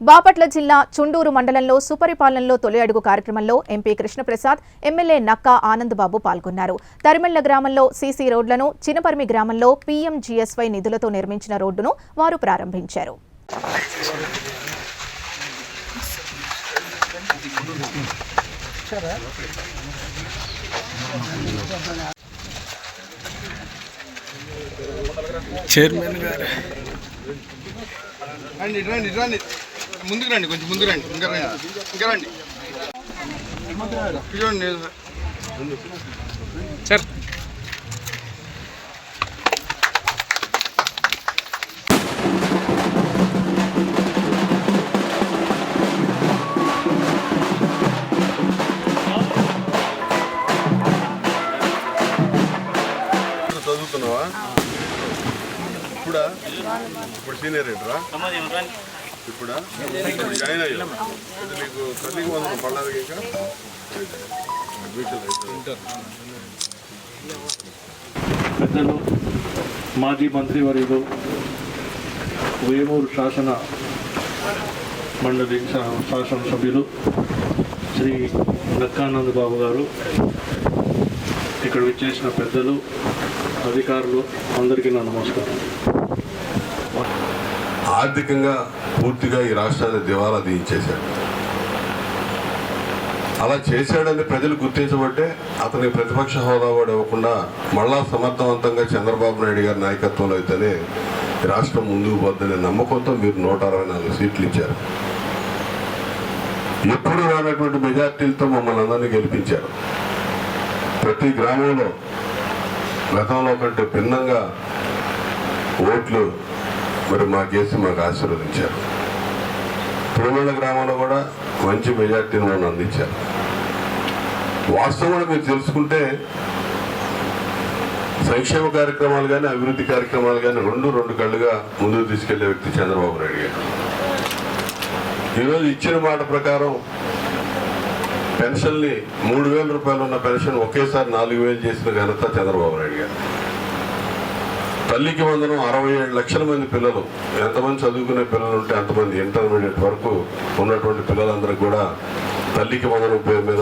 బాపట్ల జిల్లా చుండూరు మండలంలో సుపరిపాలనలో తొలి అడుగు కార్యక్రమంలో ఎంపీ కృష్ణప్రసాద్ ఎమ్మెల్యే నక్కా ఆనందబాబు పాల్గొన్నారు. తరిమెళ్ళ గ్రామంలో సీసీ రోడ్లను చినపర్మి గ్రామంలో పీఎంజీఎస్వై నిధులతో నిర్మించిన రోడ్డును వారు ప్రారంభించారు. చైర్మన్ గారు. రండి రండి రండి. ముందుకు రండి కొంచెం ముందుకు రండి. ఇంకా రండి. ఇంకా రండి. చూడండి. సార్. చదువుతున్నావా? ఇప్పుడా ఇప్పుడు సీనియర్ ఏంట్రా ఇప్పుడు? జాయిన్ అయ్యా. ఇది నీకు తల్లికి వందనం ఇంకా? పెద్దలు మాజీ మంత్రివర్యులు వేమూరు శాసన మండలి శాసనసభ్యులు శ్రీ నక్కానంద్ బాబు గారు ఇక్కడ విచ్చేసిన పెద్దలు అధికారులు అందరికీ నా నమస్కారం. ఆర్థికంగా పూర్తిగా ఈ రాష్ట్రాన్ని దివాలా తీయించేశాడు. అలా చేశాడని ప్రజలు గుర్తించబట్టే అతని ప్రతిపక్ష హోదా కూడా ఇవ్వకుండా మళ్ళా సమర్థవంతంగా చంద్రబాబు నాయుడు గారి నాయకత్వంలో అయితేనే ఈ రాష్ట్రం ముందుకు పోద్దనే నమ్మకంతో మీరు నూట అరవై నాలుగు సీట్లు ఇచ్చారు. ఎప్పుడు రానటువంటి మెజార్టీలతో మమ్మల్ని అందరినీ గెలిపించారు. ప్రతి గ్రామంలో గతంలో కంటే భిన్నంగా ఓట్లు మరి మాకేసి మాకు ఆశీర్వదించారు. తిరుమల గ్రామంలో కూడా మంచి మెజార్టీని మనం అందించారు. వాస్తవంలో మీరు తెలుసుకుంటే సంక్షేమ కార్యక్రమాలు కానీ అభివృద్ధి కార్యక్రమాలు కానీ రెండు రెండు కళ్ళుగా ముందుకు తీసుకెళ్ళే వ్యక్తి చంద్రబాబు నాయుడు గారు. ఈరోజు ఇచ్చిన మాట ప్రకారం పెన్షన్ని మూడు వేల రూపాయలు ఉన్న పెన్షన్ ఒకేసారి నాలుగు వేలు చేసిన ఘనత చంద్రబాబు నాయుడు గారు. తల్లికి వందనం అరవై ఏడు లక్షల మంది పిల్లలు. ఎంతమంది చదువుకునే పిల్లలు ఉంటే అంతమంది ఇంటర్మీడియట్ వరకు ఉన్నటువంటి పిల్లలందరికీ కూడా తల్లికి వందనం పేరు మీద